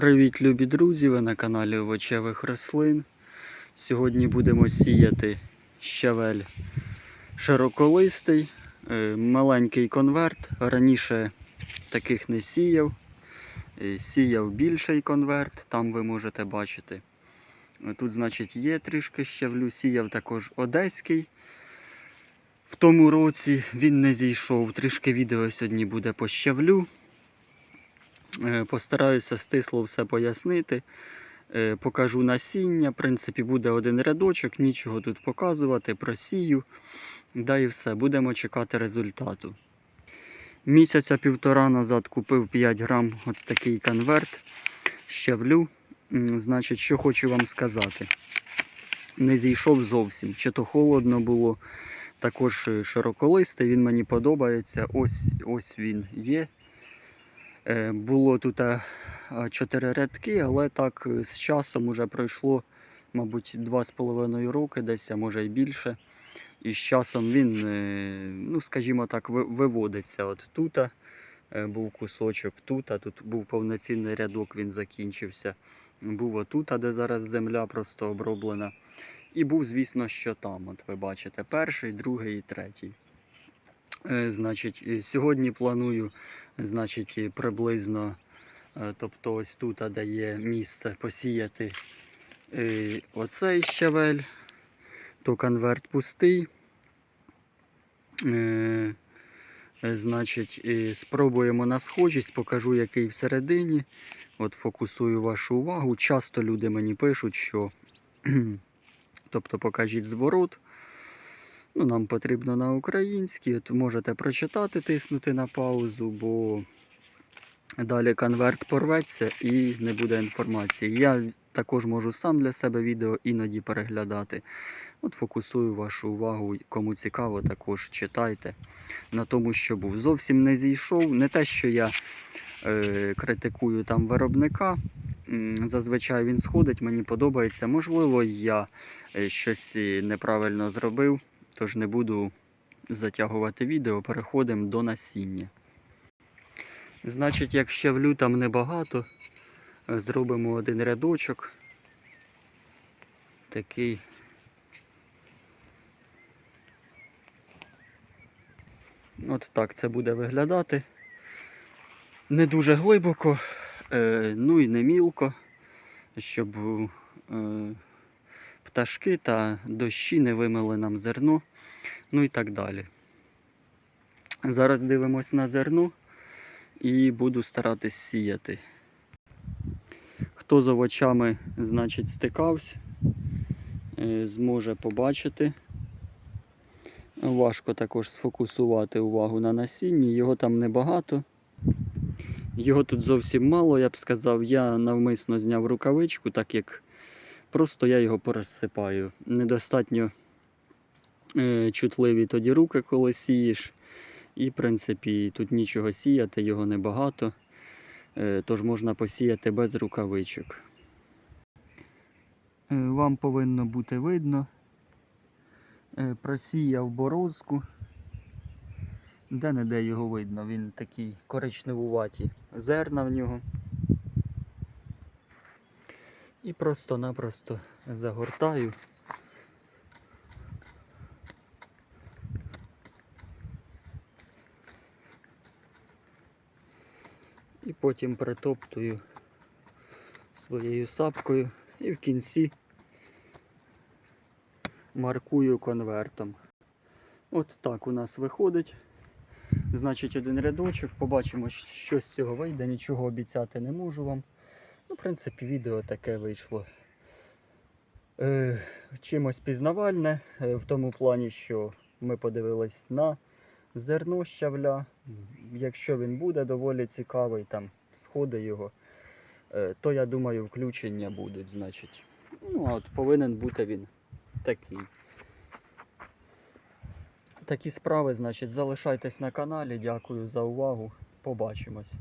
Привіт, любі друзі! Ви на каналі Овочевих рослин. Сьогодні будемо сіяти щавель широколистий, е, маленький конверт. Раніше таких не сіяв. Е, Сіяв більший конверт, там ви можете бачити. Е, Тут, значить, є трішки щавлю. Сіяв також одеський. В тому році він не зійшов. Трішки відео сьогодні буде по щавлю. Е, Постараюся стисло все пояснити. Е, Покажу насіння. В принципі, буде один рядочок, нічого тут показувати, просію. Да і все, будемо чекати результату. Місяця півтора назад купив 5 грам от такий конверт щавлю. Значить, що хочу вам сказати. Не зійшов зовсім. Чи то холодно було, також е, широколистий, він мені подобається. Ось, ось він є. Е, Було тут е, чотири рядки, але так е, з часом вже пройшло, мабуть, два з половиною роки, десь, а може й більше. І з часом він, ну скажімо так, виводиться. От тут був кусочок, тут, а тут був повноцінний рядок, він закінчився. Був отут, де зараз земля просто оброблена. І був, звісно, що там. От ви бачите, перший, другий і третій. Е, Значить, сьогодні планую значить, приблизно, е, тобто ось тут, де є місце посіяти е, оцей щавель, то конверт пустий. Значить, спробуємо на схожість, покажу, який всередині. От фокусую вашу увагу. Часто люди мені пишуть, що тобто покажіть зворот. Ну, нам потрібно на українській. Можете прочитати, тиснути на паузу, бо далі конверт порветься і не буде інформації. Я також можу сам для себе відео іноді переглядати. От фокусую вашу увагу. Кому цікаво, також читайте на тому, що був. Зовсім не зійшов. Не те, що я е, критикую там виробника. Зазвичай він сходить, мені подобається. Можливо, я е, щось неправильно зробив, тож не буду затягувати відео, переходимо до насіння. Значить, як щавлю там небагато, зробимо один рядочок. Такий. От так це буде виглядати. Не дуже глибоко, е, ну і не мілко, щоб е, пташки та дощі не вимили нам зерно, ну і так далі. Зараз дивимось на зерно і буду старатись сіяти. Хто з овочами, значить, стикався, е, зможе побачити. Важко також сфокусувати увагу на насінні, його там небагато. Його тут зовсім мало, я б сказав. Я навмисно зняв рукавичку, так як просто я його порозсипаю. Недостатньо е, чутливі тоді руки, коли сієш. І, в принципі, тут нічого сіяти, його небагато. Е, тож можна посіяти без рукавичок. Е, Вам повинно бути видно. Е, Просіяв борозку. Де не де його видно, він такий коричневуваті зерна в нього. І просто-напросто загортаю. І потім притоптую своєю сапкою і в кінці маркую конвертом. От так у нас виходить. Значить, один рядочок. Побачимо, що з цього вийде. Нічого обіцяти не можу вам. Ну, в принципі, відео таке вийшло. Е, чимось пізнавальне, е, в тому плані, що ми подивились на зерно щавля. Якщо він буде доволі цікавий, там сходи його, е, то я думаю, включення будуть, значить. Ну, от повинен бути він такий. Такі справи, значить, залишайтесь на каналі. Дякую за увагу. Побачимось.